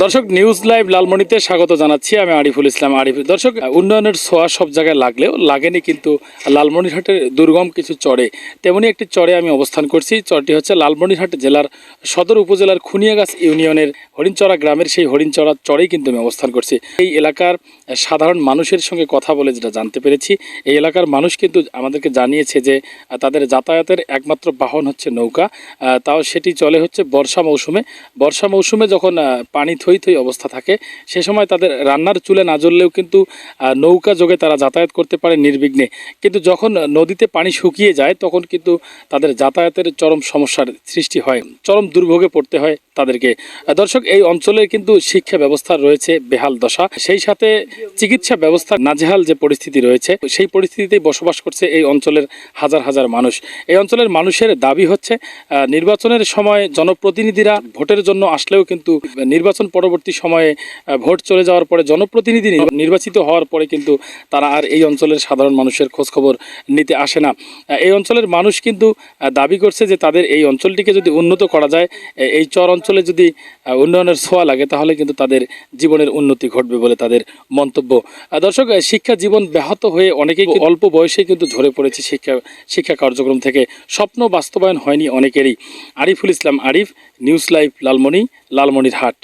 দর্শক, news live লালমনিতে স্বাগত জানাচ্ছি আমি আরিফুল ইসলাম। আরিফ দর্শক, উন্নয়নের ছোঁয়া সব জায়গায় লাগলেও লাগেনি কিন্তু লালমনিরহাটের দুর্গম কিছু চরে। তেমনি একটি চরে আমি অবস্থান করছি। চরটি হচ্ছে লালমনিরহাট জেলার সদর উপজেলার খুনিয়াগাছ ইউনিয়নের হরিণচড়া গ্রামের সেই হরিণচড়া চরেই কিন্তু আমি অবস্থান করছি। এই এলাকার সাধারণ মানুষের সঙ্গে কথা বলে যেটা জানতে পেরেছি, এই এলাকার মানুষ কিন্তু আমাদেরকে জানিয়েছে যে, তাদের যাতায়াতের একমাত্র বাহন হচ্ছে নৌকা। তাও সেটি চলে হচ্ছে বর্ষা মৌসুমে। বর্ষা মৌসুমে যখন পানি থই থই অবস্থা থাকে। সে সময় তাদের রান্নার চুলে না জ্বললেও কিন্তু নৌকা যোগে তারা যাতায়াত করতে পারে নির্বিঘ্নে। কিন্তু যখন নদীতে পানি শুকিয়ে যায়, তখন কিন্তু তাদের যাতায়াতের চরম সমস্যার সৃষ্টি হয়। চরম দুর্ভোগে পড়তে হয় তাদেরকে। দর্শক, এই অঞ্চলের কিন্তু শিক্ষা ব্যবস্থা রয়েছে বেহাল দশা। সেই সাথে চিকিৎসা ব্যবস্থা নাজেহাল যে পরিস্থিতি রয়েছে, সেই পরিস্থিতিতেই বসবাস করছে এই অঞ্চলের হাজার হাজার মানুষ। এই অঞ্চলের মানুষের দাবি হচ্ছে নির্বাচনের সময় জনপ্রতিনিধিরা ভোটের জন্য আসলেও কিন্তু নির্বাচন পরবর্তী সময়ে ভোট চলে যাওয়ার পরে জনপ্রতিনিধি নির্বাচিত হওয়ার পরে কিন্তু তারা আর এই অঞ্চলের সাধারণ মানুষের খোঁজখবর নিতে আসে না। এই অঞ্চলের মানুষ কিন্তু দাবি করছে যে তাদের এই অঞ্চলটিকে যদি উন্নত করা যায় এই চর অঞ্চলে যদি উন্নয়নের ছোঁয়া লাগে, তাহলে কিন্তু তাদের জীবনের উন্নতি ঘটবে বলে তাদের মন্তব্য। দর্শক শিক্ষা জীবন ব্যাহত হয়ে অনেকেই অল্প বয়সে কিন্তু ঝরে পড়েছে শিক্ষা শিক্ষা কার্যক্রম থেকে। স্বপ্ন বাস্তবায়ন হয়নি অনেকেরই। Ariful Islam, Arif, news live Lalmoni Lalmonirhat